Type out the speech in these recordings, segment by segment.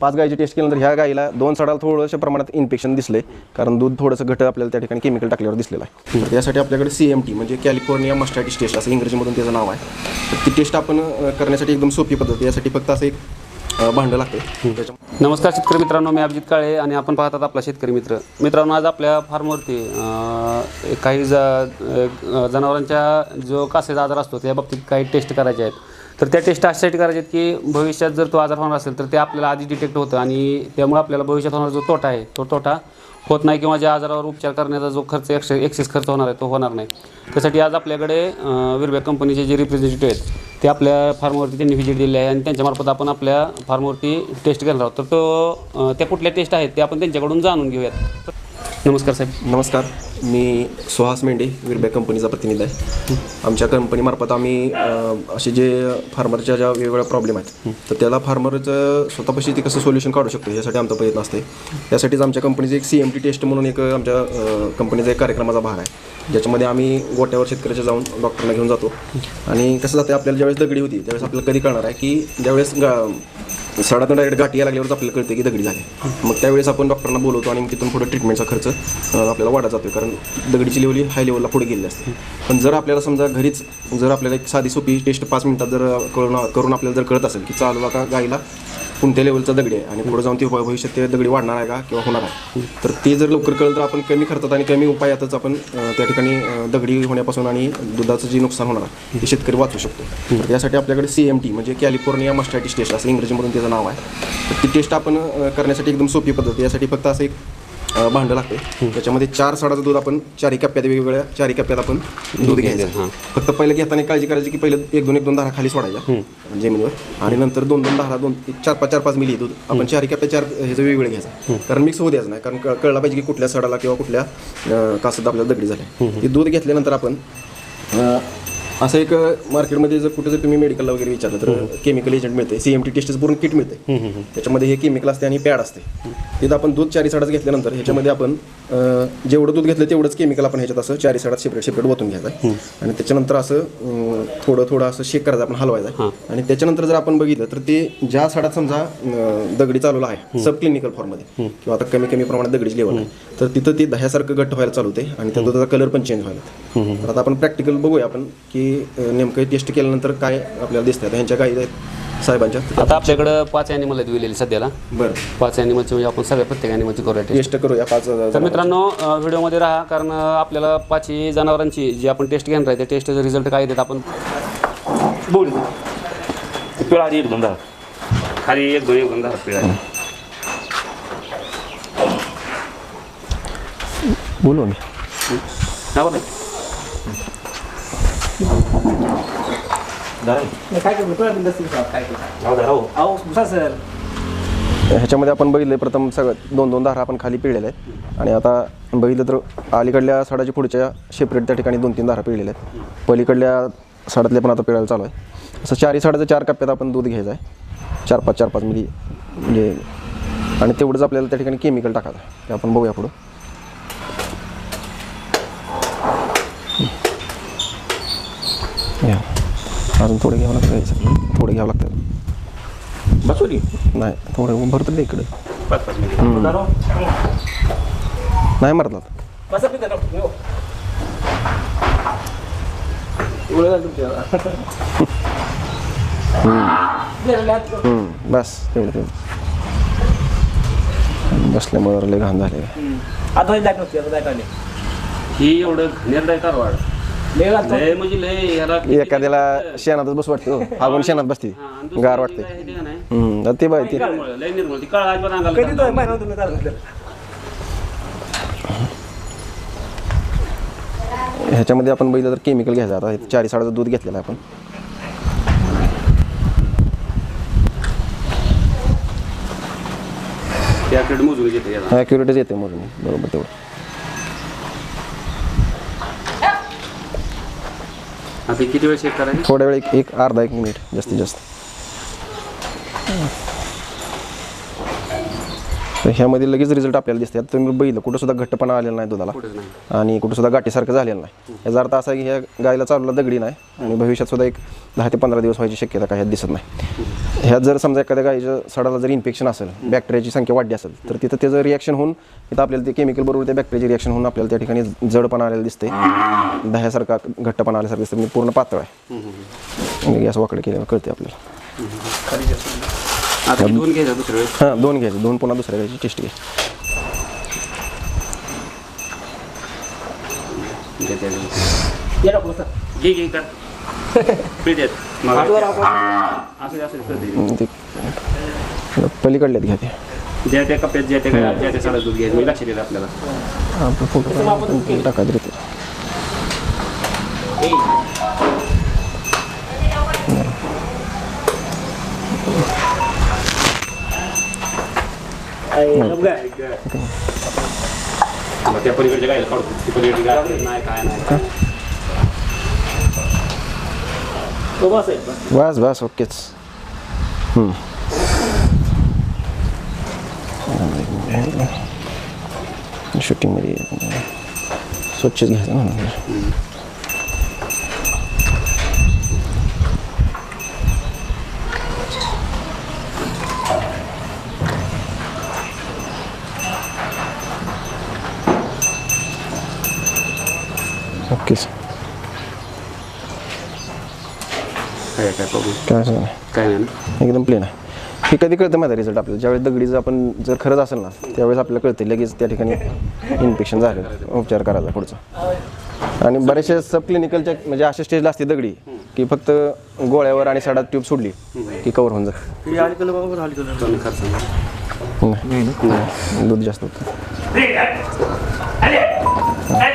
पाच गायची टेस्ट केल्यानंतर ह्या गाईला दोन सडाला थोडंसं प्रमाणात इन्फेक्शन दिसले कारण दूध थोडंसं घट आपल्याला त्या ठिकाणी केमिकल टाकल्यावर दिसलेलं आहे. तर यासाठी आपल्याकडे सी एम टी म्हणजे कॅलिफोर्निया मस्टायटिस टेस्ट असं इंग्रजीमधून त्याचं नाव आहे. तर ती टेस्ट आपण करण्यासाठी एकदम सोपी पद्धत. यासाठी फक्त असं एक भांडं लागतं नमस्कार शेतकरी मित्रांनो मी अभिजित काळे आणि आपण पाहतात आपला शेतकरी मित्र. मित्रांनो आज आपल्या फार्मवरती काही जनावरांच्या जो कासेचा आजार असतो त्या बाबतीत काही टेस्ट करायचे आहेत. तर त्या टेस्ट अशासाठी करायचे आहेत की भविष्यात जर तो आजार होणार असेल तर ते आपल्याला आधी डिटेक्ट होतं आणि त्यामुळे आपल्याला भविष्यात होणारा जो तोटा आहे तो तोटा होत नाही किंवा ज्या आजारावर उपचार करण्याचा जो खर्च एक्स एक्सेस खर्च होणार आहे तो होणार नाही. त्यासाठी आज आपल्याकडे अं, विरबॅक कंपनीचे जे रिप्रेझेंटेटिव्ह आहेत ते आपल्या फार्मवरती त्यांनी व्हिजिट दिली आहे आणि त्यांच्यामार्फत आपण आपल्या फार्मवरती टेस्ट घेणार आहोत. तर तो त्या कुठल्या टेस्ट आहेत ते आपण त्यांच्याकडून जाणून घेऊयात. नमस्कार साहेब. नमस्कार. मी सुहास मेंढे विरबॅक कंपनीचा प्रतिनिधी आहे. आमच्या कंपनीमार्फत आम्ही असे जे फार्मरच्या ज्या वेगवेगळ्या प्रॉब्लेम आहेत तर त्याला फार्मरचं स्वतःपाशी ते कसं सोल्युशन काढू शकतो यासाठी आमचा प्रयत्न असते. त्यासाठीच आमच्या कंपनीचे एक सी एम टी टेस्ट म्हणून एक आमच्या कंपनीचा एक कार्यक्रमाचा भाग आहे. ज्याच्यामध्ये आम्ही गोट्यावर शेतकऱ्याच्या जाऊन डॉक्टरना घेऊन जातो. आणि कसं जाते आपल्याला ज्यावेळेस दगडी होती त्यावेळेस आपल्याला कधी कळणार आहे की ज्यावेळेस गा सडातून डायरेक्ट गाठी लागल्यावर लागल्यावरच आपल्याला कळते की दगडी झाली. मग त्यावेळेस आपण डॉक्टरांना बोलवतो आणि तिथून पुढे ट्रीटमेंटचा खर्च आपल्याला वाढत जातो कारण दगडीची लेवली हाय लेवलला पुढे गेलेली असते. पण जर आपल्याला समजा घरीच जर आपल्याला एक साधी सोपी टेस्ट पाच मिनिटात जर करून करून आपल्याला जर कळत असेल की चालू का गाईला कोणत्या लेवलचा दगडी आहे? आणि पुढे जाऊन ती भविष्यात ते दगडी वाढणार आहे का किंवा होणार आहे? तर ते जर लवकर कळलं तर आपण कमी खर्चात आणि कमी उपायातच आपण त्या ठिकाणी दगडी होण्यापासून आणि दुधाचं जे नुकसान होणार आहे ते शेतकरी वाचू शकतो. तर यासाठी आपल्याकडे सी एम टी म्हणजे कॅलिफोर्निया मस्टॅटी टेस्ट असं इंग्रजीमधून त्याचं नाव आहे. तर ती टेस्ट आपण करण्यासाठी एकदम सोपी पद्धत यासाठी फक्त असं एक भांडं लागते त्याच्यामध्ये चार साडाचं दूध आपण चारही कप्प्यात वेगवेगळ्या चारही कप्प्यात आपण दूध घ्यायचं. हां. फक्त पहिलं घेताना काळजी करायची की पहिलं एक दोन एक दोन धारा खाली सोडायच्या. जमिनीवर. आणि नंतर दोन दोन धारा दोन चार पाच चार पाच मिली दूध. आपण चार कप्प्या चार ह्याचं वेगवेगळे घ्यायचं. कारण मिक्स होऊ द्यायचं नाही. कारण कळ- कळलं पाहिजे की कुठल्या सडाला किंवा कुठल्या कासात आपल्याला दगडी झाल्या. ते दूध घेतल्यानंतर आपण असं एक मार्केटमध्ये जर कुठे जर तुम्ही मेडिकलला वगैरे विचारलं तर केमिकल एजंट मिळते सी एम टी टेस्टच पूर्ण किट मिळते. त्याच्यामध्ये हे केमिकल असते आणि पॅड असते. तिथं आपण दूध चारी साडाच घेतल्यानंतर ह्याच्यामध्ये आपण जेवढं दूध घेतलं तेवढंच केमिकल आपण ह्याच्यात असं चारी साडात सेपरेट सेपरेट ओतून घ्यायचं आहे. आणि त्याच्यानंतर असं थोडं थोडं असं शेक करायचं आपण हलवायचं आहे. आणि त्याच्यानंतर जर आपण बघितलं तर ते ज्या साडात समजा दगडी चालवला आहे सब क्लिनिकल फॉर्ममध्ये किंवा आता कमी कमी प्रमाणात दगडीची लेवल आहे. तर तिथं ते दह्यासारखं घट्ट व्हायला चालू होते आणि त्या दुधाचा कलर पण चेंज व्हायला. तर आता आपण प्रॅक्टिकल बघूया आपण की नेमकं टेस्ट केल्यानंतर काय आपल्याला दिसतं ह्यांच्या गाई आहेत साहेबांच्या. आता आपल्याकडं पाच ॲनिमल आहेत विलेली सध्याला. बरं. पाच ॲनिमलची म्हणजे आपण सगळ्या प्रत्येक ॲनिमलची करूया टेस्ट टेस्ट करूया पाच तर मित्रांनो व्हिडिओमध्ये राहा कारण आपल्याला पाचही जनावरांची जी आपण टेस्ट घेणार आहे त्या टेस्टचा रिझल्ट काय देत आपण बोल. पिळा आधी एक दोन दहा खाली एक दोन एक दोन दहा पिळा. बोलू मी काय सर. ह्याच्यामध्ये आपण बघितलं प्रथम सगळं दोन दोन धारा आपण खाली पिळलेल्या आहेत. आणि आता बघितलं तर अलीकडल्या साडाच्या पुढच्या शेपरेट त्या ठिकाणी दोन तीन धारा पिळलेल्या आहेत. पलीकडल्या साडातल्या पण आता पिळायला चालू आहे. असं चारही साडाचं चार कप्प्यात आपण दूध घ्यायचं आहे. चार पाच चार पाच मिली म्हणजे आणि तेवढंच आपल्याला त्या ठिकाणी केमिकल टाकायचं आहे. ते आपण बघूया पुढं. घ्या अजून थोडे घ्यावं लागतं याच्यात थोडे घ्यावं लागतं. बसवली? नाही थोडं भरतं दे इकडे. नाही मारत बसा तेवढं तेवढं. बसल्यामुळे लय घाण झाले आता ही एवढं निर्दय कारवाड लय घालतो लय म्हणजे लय एखाद्याला शेणातच बस वाटते हो. हागून शेणात बसते. हा, आणि दुसरं गार वाटते. हे ते का नाही? हम्म, तर ते बाय ते निर्मळ, लय निर्मळ ती काळ अजिबात अंगाला कधी तो लागत महिना तुम्ही चालू केलं ह्याच्यामध्ये आपण बघितलं तर केमिकल घ्यायचं. आता हे चारी साडाचं दूध घेतलेलं आहे आपण. त्याकडे मोजून घेते याला. ॲक्युरेटच येते मोजून बरोबर तेवढं. आता किती वेळ चेक करायचं? थोड्या वेळ एक एक अर्धा एक मिनिट जास्तीत जास्त. तर ह्यामध्ये लगेच रिझल्ट आपल्याला दिसते आता तुम्ही बघितलं कुठं सुद्धा घट्टपणा आलेला नाही दुधाला. आणि कुठं सुद्धा गाठीसारखं झालेलं नाही. याचा अर्थ असा की ह्या गायला चालूला दगडी नाही आणि भविष्यात सुद्धा एक दहा ते पंधरा दिवस व्हायची शक्यता काय ह्यात दिसत नाही. ह्यात जर समजा एखाद्या गायीच्या सडाला जर इन्फेक्शन असेल बॅक्टेरियाची संख्या वाढली असेल तर तिथं त्याचं रिॲक्शन होऊन तिथं आपल्याला ते केमिकल बरोबर त्या बॅक्टेरियाची रिॲक्शन होऊन आपल्याला त्या ठिकाणी जडपणा आलेला दिसते दह्यासारखा घट्टपणा आल्यासारखं दिसतं म्हणजे पूर्ण पातळ आहे. गॅस वाकडे केल्यावर कळते आपल्याला. आता दोन घ्यायचा दुसऱ्या वेळेस. हां दोन घ्यायचे दोन पुन्हा दुसऱ्या गायची टेस्ट घ्या घे त्या वेळेस. घे घे पिळते मग आपण. असं ते पलीकडल्यात घ्या ते. ज्या त्या कप्प्यात ज्या त्या ज्या त्या साडा दूध घ्यायचं मी लक्ष दिलं आपल्याला. फोटो ते त्या पलीकडच्या गायला काढतो ती पलीकडची गाय नाही काय नाही तो बस आहे बस बस बस ओकेच शूटिंगमध्ये स्वच्छच घ्यायचं ना ओकेच काय काय प्रॉब्लेम काय असं नाही. काय नाही ना. एकदम प्लेन आहे. हे कधी कळतं माहिती रिझल्ट आपल्याला? ज्यावेळेस दगडीचं आपण जर खरंच असेल ना त्यावेळेस आपल्याला कळते लगेच त्या ठिकाणी इन्फेक्शन झालं उपचार करायचा पुढचा. आणि बरेचसे सब क्लिनिकलच्या म्हणजे अशा स्टेजला असते दगडी की फक्त गोळ्यावर आणि सडात ट्यूब सोडली की कवर होऊन जाते. खर्च. नाही. दूध जास्त होतं.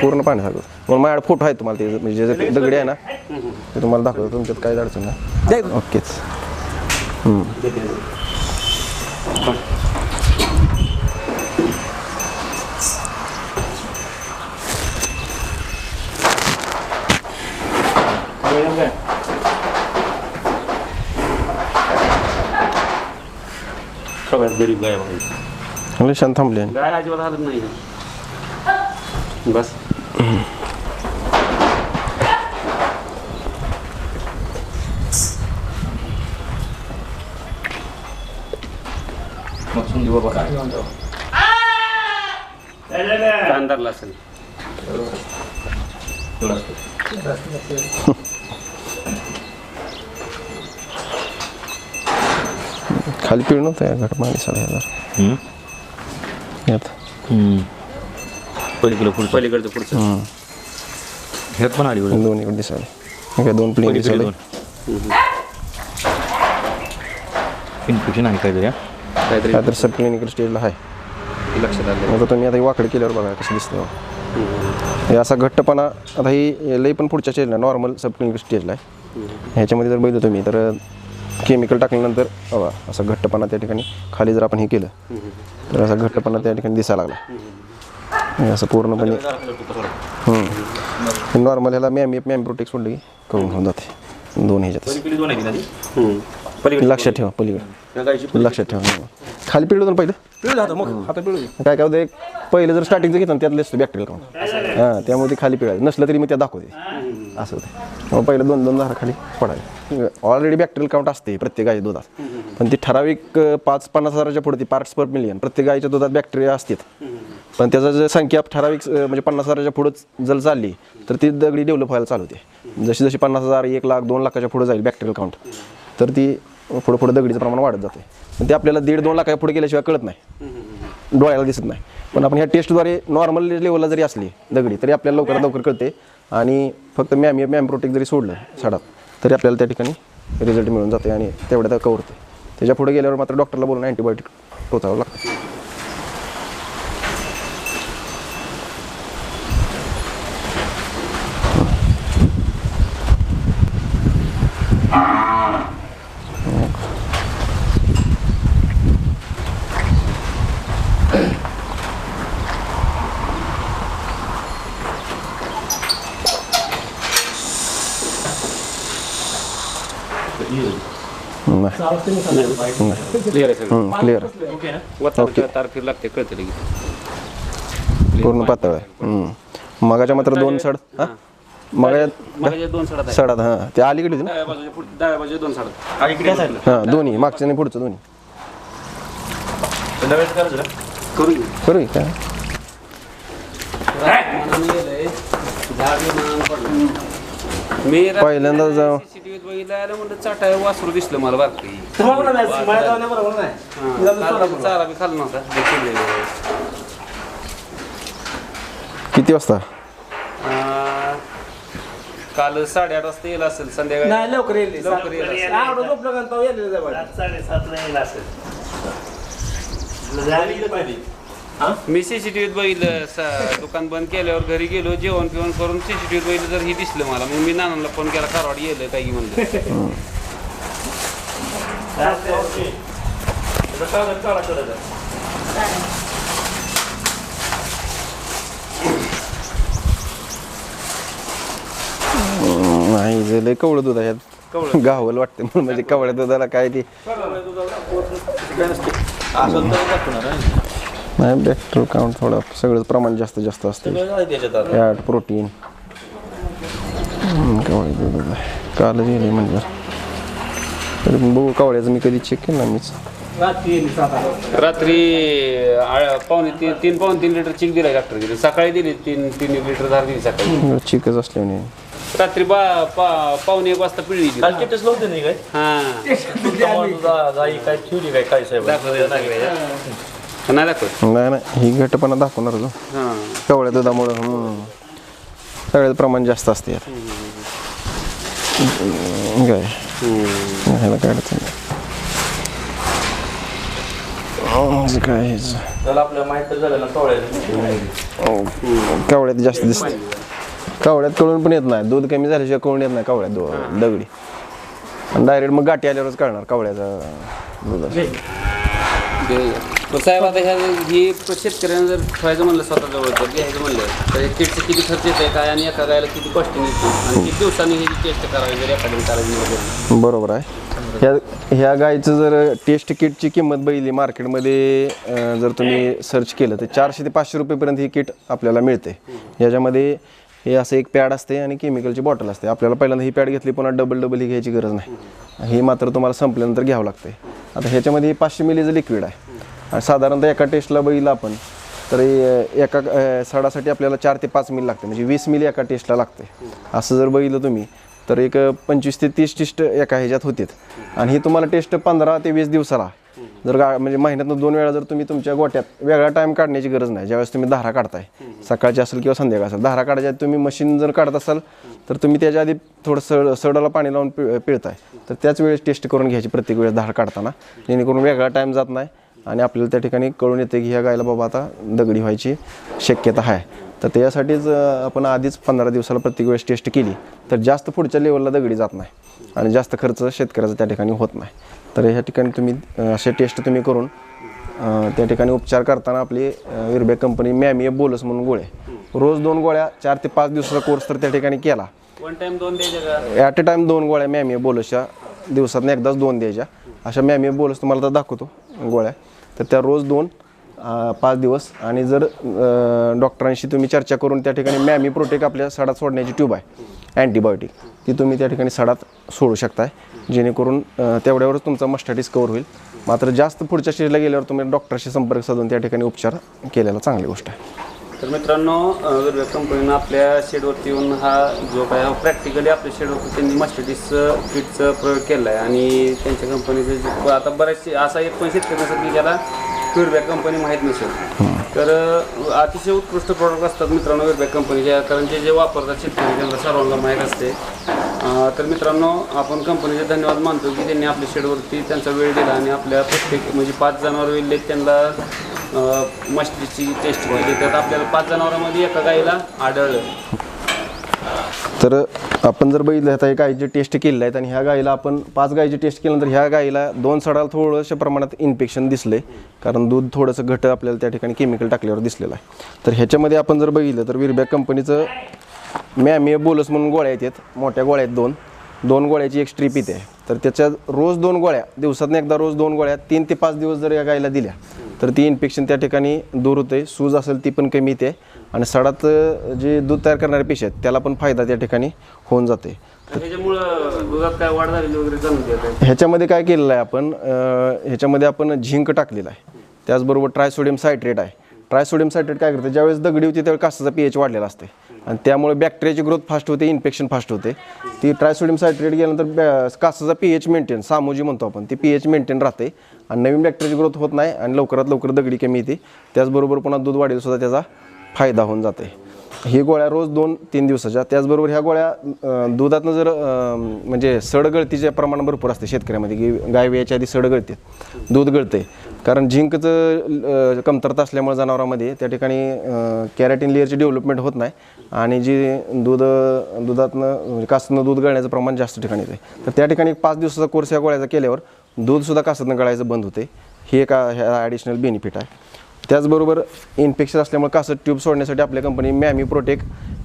पूर्ण पाण्यासारखं मग माझ्याकडे फोटो आहे तुम्हाला ते म्हणजे जे दगडी आहे ना ते तुम्हाला दाखवतो तुमच्यात काही अडचण नाही. ओकेच. सगळ्यात गरीब गाय शांत थांबले गाय अजिबात हालत नाही. बस. मग सुंदी बाबा अंधारला असेल. खाली पिळ नव्हतं या घट साडे हजार यात. पलीकडे पुढचं. पलीकडचं पुढचं. ह्यात पण आली दोन इकडे दिसाले हे काय दोन प्लेन पलीकडे दिसाले दोन. इन्फेक्शन आहे काहीतरी हा? काहीतरी. काय तर सब क्लिनिकल स्टेजला आहे. लक्षात आलं. आता तुम्ही आता हे वाकडे केल्यावर बघा कसं दिसतं हे असा घट्टपणा आता ही लई पण पुढच्या स्टेजला नॉर्मल सब क्लिनिकल स्टेजला आहे. ह्याच्यामध्ये जर बघितलं तुम्ही तर केमिकल टाकल्यानंतर बघा असा घट्टपणा त्या ठिकाणी खाली जर आपण हे केलं तर असा घट्टपणा त्या ठिकाणी दिसायला लागला. हे असं पूर्णपणे. नॉर्मल ह्याला मॅम मॅम प्रोटेक्ट सोडलं की करून होऊन जाते. दोन ह्याच्यात. दोन लक्षात ठेवा पलीकडे. लक्षात ठेवा खाली पिळलं होतं ना पहिलं. पिळू आता मग. आता पिळू काय काय होतं एक पहिलं जर स्टार्टिंगचं घेतलं ना त्यातलं असतं बॅक्टेरियल काउंट हां त्यामुळे ते खाली पिळायचं. नसलं तरी मी त्या दाखवते. असं होतं मग पहिलं दोन दोन दारा खाली पडायला ऑलरेडी बॅक्टेरियल काउंट असते प्रत्येक गायच्या दुधात. पण ती ठराविक पाच पन्नास हजाराच्या पुढे ती पार्ट्स पर मिलियन प्रत्येक गायच्या दुधात बॅक्टेरिया असतात. पण त्याचा जर संख्या ठराविक म्हणजे पन्नास हजाराच्या पुढं जर चालली तर ती दगडी डेव्हलप व्हायला चालू होते. जशी जशी पन्नास हजार एक लाख दोन लाखाच्या पुढे जाईल बॅक्टेरियल काउंट तर ती पुढं पुढं दगडीचं प्रमाण वाढत जाते. पण ते आपल्याला दीड दोन लाखाच्या पुढे गेल्याशिवाय कळत नाही. डोळ्याला दिसत नाही. पण आपण ह्या टेस्टद्वारे नॉर्मल लेवलला जरी असली दगडी तरी आपल्याला लवकरात लवकर कळते. आणि फक्त मॅम मॅम प्रोटेक्ट जरी सोडलं साडात तरी आपल्याला त्या ठिकाणी रिझल्ट मिळून जाते आणि तेवढ्या त्या होते त्याच्या पुढे गेल्यावर मात्र डॉक्टरला बोलून अँटीबायोटिक टोचावं लागतं. क्लिअर आहे क्लिअर तार फिर लागते कळतं लगेच. पूर्ण पातळ आहे. मगाच्या मात्र दोन सड हा? मग मग दोन सडात सडात हां. ते अलीकडे होती ना? डाव्या बाजूच्या दोन सडात. हां दोन्ही. मागचं आणि पुढचं दोन्ही. करू काय? मी पहिल्यांदा जाऊ. सीसीटीव्हीत बघितलं आलं म्हणलं चाटाय वासरू दिसलं मला बारकी चारा बी खाल्ला नव्हता देखील किती वाजता? अं, काल साडेआठ वाजता येईल असेल संध्याकाळी. नाही लवकर येईल लवकर येईल असेल. आवडं झोपलं का तो येईल जवळ. साडेसातला येईल असेल. पाहिजे मी सीसीटीव्हीत बघितलं स- दुकान बंद केल्यावर घरी गेलो जेवण पिवण करून सीसीटीव्हीत बघितलं तर ही दिसलं मला. मग मी नानांना फोन केला कारवाड येलं काही म्हणलं. नाही जे लय कवळं दूध आहे. यात गावल वाटते म्हणून म्हणजे कवळ्या दुधाला काय ते असं तर दाखवणार आहे. नाही बॅक्टर काउंट थोडं सगळं प्रमाण जास्त जास्त असते. फॅट प्रोटीन कवळे दूध आहे काल गेले म्हणजे. तरी पण बघू कवळ्याचं मी कधी चेक केलं मीच. रात्री आ- पावणे तीन तीन पावणे तीन लिटर चिक दिला डॉक्टर दिली सकाळी दिली तीन तीन एक लिटर धार दिली सकाळी. चिकच असल्याने रात्री बा पा- पावणे एक वाजता पिळली ती. काल कितीच नव्हते नाही काय? हा. गाई काय ठेवली काय काय साहेब. नाही दाखवत नाही नाही. ही घटपणा दाखवणार जो हा. कवळ्या दुधामुळं हम्म. सगळ्याचं प्रमाण जास्त असते यात काय ह्याला काय अडचण नाही. म्हणजे काय ह्याचं. त्याला आपल्याला माहीत तर झालं ना कवळ्याचं. कवळ्यात जास्त दिसते. कवळ्यात कळून पण येत नाही. दूध कमी झाल्याशिवाय कळून येत नाही कवळ्यात दो- दगडी. आणि डायरेक्ट मग गाठी आल्यावरच कळणार कवळ्याचा दुधाचा तर साहेब आता ह्या ही शेतकऱ्यांना जर ठेवायचं म्हणलं स्वतःजवळ तर घ्यायचं म्हणलं तर किटचं किती खर्च येते काय आणि एका गायला किती कॉस्टिंग येते आणि किती दिवसांनी ह्याची टेस्ट करावी जर एखाद्याने करायची वगैरे बरोबर आहे. ह्या ह्या गायचं जर टेस्ट किटची किंमत बघितली मार्केटमध्ये अं, जर तुम्ही सर्च केलं तर चारशे ते पाचशे रुपयेपर्यंत ही किट आपल्याला मिळते. याच्यामध्ये हे असं एक पॅड असते आणि केमिकलची बॉटल असते. आपल्याला पहिल्यांदा ही पॅड घेतली पुन्हा डबल डबल ही घ्यायची गरज नाही. हे मात्र तुम्हाला संपल्यानंतर घ्यावं लागते आता ह्याच्यामध्ये पाचशे मिलीचं लिक्विड आहे. साधारणतः एका टेस्टला बघितलं आपण तर एका सडासाठी आपल्याला चार ते पाच मिल लागते. म्हणजे वीस मिल एका टेस्टला लागते. असं जर बघितलं तुम्ही तर एक पंचवीस ते तीस टेस्ट एका ह्याच्यात होतील आणि ही तुम्हाला टेस्ट पंधरा ते वीस दिवसाला. जर गा म्हणजे महिन्यातून दोन वेळा जर तुम्ही तुमच्या गोट्यात वेगळा टाईम काढण्याची गरज नाही. ज्यावेळेस तुम्ही धारा काढताय सकाळची असेल किंवा संध्याकाळ असेल धारा काढायच्या आधी तुम्ही मशीन जर काढत असाल तर तुम्ही त्याच्या आधी थोडं सड सडाला पाणी लावून पिळताय. तर त्याच वेळेस टेस्ट करून घ्यायची प्रत्येक वेळेस धार काढताना जेणेकरून वेगळा टाईम जात नाही. आणि आपल्याला त्या ठिकाणी कळून येते की ह्या गायला बाबा आता दगडी व्हायची शक्यता आहे. तर त्याच्यासाठीच अं, आपण आधीच पंधरा दिवसाला प्रत्येक वेळेस टेस्ट केली तर जास्त पुढच्या लेवलला दगडी जात नाही आणि जास्त खर्च शेतकऱ्याचा त्या ठिकाणी होत नाही. तर ह्या ठिकाणी तुम्ही असे टेस्ट तुम्ही करून त्या ठिकाणी उपचार करताना आपली विरबॅक कंपनी मॅमी बोलस म्हणून गोळे. रोज दोन गोळ्या चार ते पाच दिवसाचा कोर्स तर त्या ठिकाणी केला. ॲट अ टाइम दोन गोळ्या मॅमी बोलसच्या दिवसात एकदाच दोन द्यायच्या. अशा मॅमी बोलस तुम्हाला तर दाखवतो गोळ्या. तर त्या रोज दोन पाच दिवस. आणि जर डॉक्टरांशी तुम्ही चर्चा करून त्या ठिकाणी मॅमी प्रोटेक आपल्या सडात सोडण्याची ट्यूब आहे अँटीबायोटिक. ती तुम्ही त्या ठिकाणी सडात सोडू शकताय जेणेकरून तेवढ्यावरच तुमचा मस्टॅटिस कवर होईल. मात्र जास्त पुढच्या स्टेजला गेल्यावर तुम्ही डॉक्टरशी संपर्क साधून त्या ठिकाणी उपचार केलेला चांगली गोष्ट आहे. तर मित्रांनो वेगवेगळ्या कंपनीनं आपल्या शेडवरती येऊन हा जो काय प्रॅक्टिकली आपल्या शेडवरती त्यांनी मास्टरडीसचं किटचं प्रयोग केला आहे आणि त्यांच्या कंपनीचं जे आता बऱ्याचशे असा एक पण शेतकरी नसेल की ज्याला फीडबॅक कंपनी माहीत नसेल. तर अतिशय उत्कृष्ट प्रॉडक्ट असतात मित्रांनो वेगवेगळ्या कंपनीच्या कारण जे जे वापरतात शेतकरी त्यांना सर्वांना माहीत असते. तर मित्रांनो आपण कंपनीचे धन्यवाद मानतो की त्यांनी आपल्या शेडवरती त्यांचा वेळ दिला आणि आपल्या प्रत्येक म्हणजे पाच जनावर वेळेत त्यांना मस्तीची टेस्ट केली. त्यात आपल्याला पाच जनावरांमध्ये एका गाईला आढळलं. तर आपण जर बघितलं आता एक गायीची टेस्ट केलेलं आहेत आणि ह्या गायीला आपण पाच गायीची टेस्ट केल्यानंतर ह्या गायीला दोन सडाला थोडंशा प्रमाणात इन्फेक्शन दिसले कारण दूध थोडंसं घट आपल्याला त्या ठिकाणी केमिकल टाकल्यावर दिसलेलं आहे. तर ह्याच्यामध्ये आपण जर बघितलं तर विरबॅक कंपनीचं मॅमे बोलस म्हणून गोळ्या येतात मोठ्या गोळ्या आहेत दोन. दोन गोळ्याची एक स्ट्रीप येते तर त्याच्यात रोज दोन गोळ्या दिवसातून एकदा रोज दोन गोळ्या तीन ते पाच दिवस जर या गायला दिल्या तर ती इन्फेक्शन त्या ठिकाणी दूर होते. सूज असेल ती पण कमी येते. आणि सडात जे दूध तयार करणारे पेशी आहेत त्याला पण फायदा त्या ठिकाणी होऊन जाते. ह्याच्यामध्ये काय केलेलं आहे आपण ह्याच्यामध्ये आपण झिंक टाकलेला आहे. त्याचबरोबर ट्रायसोडियम सायट्रेट आहे. ट्रायसोडियम सायट्रेट काय करते ज्यावेळेस दगडी होती त्यावेळेस कासाचा पी एच वाढलेला असते आणि त्यामुळे बॅक्टेरियाची ग्रोथ फास्ट होते इन्फेक्शन फास्ट होते. ती ट्रायसोडियम सायट्रेट गेल्यानंतर बॅ- कासाचा पी एच मेंटेन सामोजी म्हणतो आपण ती पी एच मेंटेन राहते. आणि नवीन बॅक्टेरियाची ग्रोथ होत नाही आणि लवकरात लवकर दगडी कमी येते. त्याचबरोबर पुन्हा दूध वाढेल सुद्धा त्याचा फायदा होऊन जाते. ही गोळ्या रोज दोन तीन दिवसाच्या त्याचबरोबर ह्या गोळ्या दुधातनं जर म्हणजे सडगळतीचे प्रमाण भरपूर असते शेतकऱ्यामध्ये की गाय वेळेच्या आधी सडगळते दूध गळते. कारण झिंकचं कमतरता असल्यामुळे जनावरांमध्ये त्या ठिकाणी कॅरेटिन लेअरची डेव्हलपमेंट होत नाही. आणि जी दूध दुधातनं म्हणजे कासतनं दूध गळण्याचं प्रमाण जास्त ठिकाणी येते तर त्या ठिकाणी एक पाच दिवसाचा कोर्स या गोळ्याचा केल्यावर दूधसुद्धा कासतनं गळायचं बंद होते हे एक ह्या ॲडिशनल बेनिफिट आहे. त्याचबरोबर इन्फेक्शन असल्यामुळे कासत ट्यूब सोडण्यासाठी आपल्या company Mamy Protek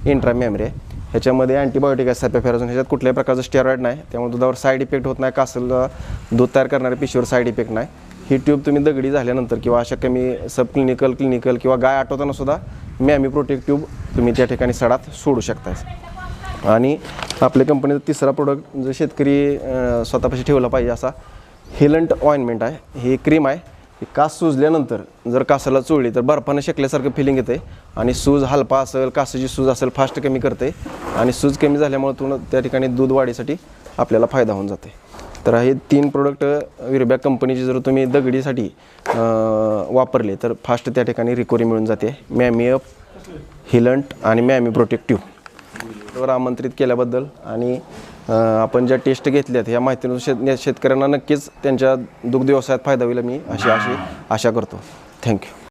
intra mammary आहे. ह्याच्यामध्ये अँटीबायोटिक आहे सॅपेफेराझोन ह्याच्यात कुठल्याही प्रकारचं स्टेरॉइड नाही. त्यामुळे दुधावर साईड इफेक्ट होत नाही. कासला दूध तयार करणाऱ्या पिशीवर साईड इफेक्ट नाही. ही ट्यूब तुम्ही दगडी झाल्यानंतर किंवा अशा कमी सब क्लिनिकल क्लिनिकल किंवा गाय आटवताना सुद्धा मॅमी प्रोटेक्ट ट्यूब तुम्ही त्या ठिकाणी सडात सोडू शकता आणि आपल्या कंपनीचा तिसरा प्रोडक्ट जर शेतकरी स्वतःपाशी ठेवला पाहिजे असा हेलंट ऑइंटमेंट आहे. ही क्रीम आहे. ही कास सुजल्यानंतर जर कासाला चोळली तर बर्फानं शेकल्यासारखं फिलिंग येते आणि सूज हलपा असेल कासाची सूज असेल फास्ट कमी करते आणि सूज कमी झाल्यामुळे तुम्हाला त्या ठिकाणी दूध वाढीसाठी आपल्याला फायदा होऊन जाते तर हे तीन प्रोडक्ट विरबॅक कंपनीचे जर तुम्ही दगडीसाठी वापरले तर फास्ट त्या ठिकाणी रिकवरी मिळून जाते. मॅमी अप हिलंट आणि मॅमी प्रोटेक्टिव्ह वर आमंत्रित केल्याबद्दल आणि आपण ज्या टेस्ट घेतल्यात ह्या माहितीनुसार शेत शेतकऱ्यांना नक्कीच त्यांच्या दुग्ध व्यवसायात फायदा होईल मी अशी अशी आशा करतो. थँक्यू